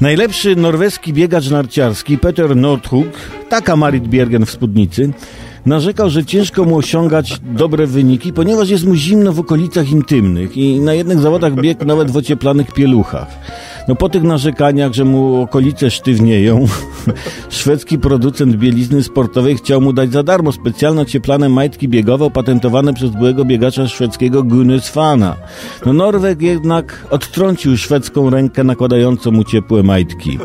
Najlepszy norweski biegacz narciarski Peter Nordhug, taka Marit Bjergen w spódnicy, narzekał, że ciężko mu osiągać dobre wyniki, ponieważ jest mu zimno w okolicach intymnych i na jednych zawodach biegł nawet w ocieplanych pieluchach. No po tych narzekaniach, że mu okolice sztywnieją, szwedzki producent bielizny sportowej chciał mu dać za darmo specjalne ocieplane majtki biegowe opatentowane przez byłego biegacza szwedzkiego Gunnes Fana. No Norweg jednak odtrącił szwedzką rękę nakładającą mu ciepłe majtki.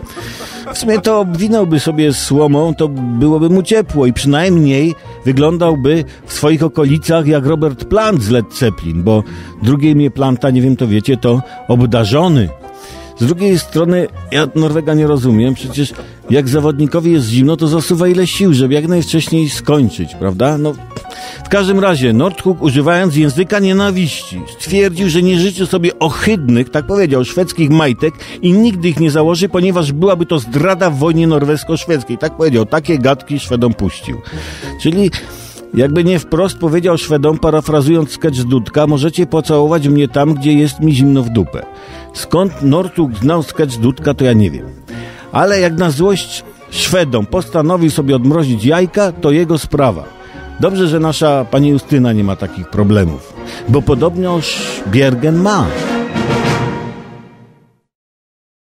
W sumie to obwinąłby sobie słomą, to byłoby mu ciepło i przynajmniej wyglądałby w swoich okolicach jak Robert Plant z Led Zeppelin, bo drugie imię Planta, nie wiem to wiecie, to obdarzony. Z drugiej strony, ja Norwega nie rozumiem, przecież jak zawodnikowi jest zimno, to zasuwa ile sił, żeby jak najwcześniej skończyć, prawda? No, w każdym razie, Nordhug używając języka nienawiści, stwierdził, że nie życzy sobie ohydnych, tak powiedział, szwedzkich majtek i nigdy ich nie założy, ponieważ byłaby to zdrada w wojnie norwesko-szwedzkiej. Tak powiedział, takie gadki Szwedom puścił. Czyli jakby nie wprost powiedział Szwedom, parafrazując sketch Dudka, możecie pocałować mnie tam, gdzie jest mi zimno w dupę. Skąd Nortug znał sketch Dudka, to ja nie wiem. Ale jak na złość Szwedom postanowił sobie odmrozić jajka, to jego sprawa. Dobrze, że nasza pani Justyna nie ma takich problemów, bo podobnoż Biergen ma.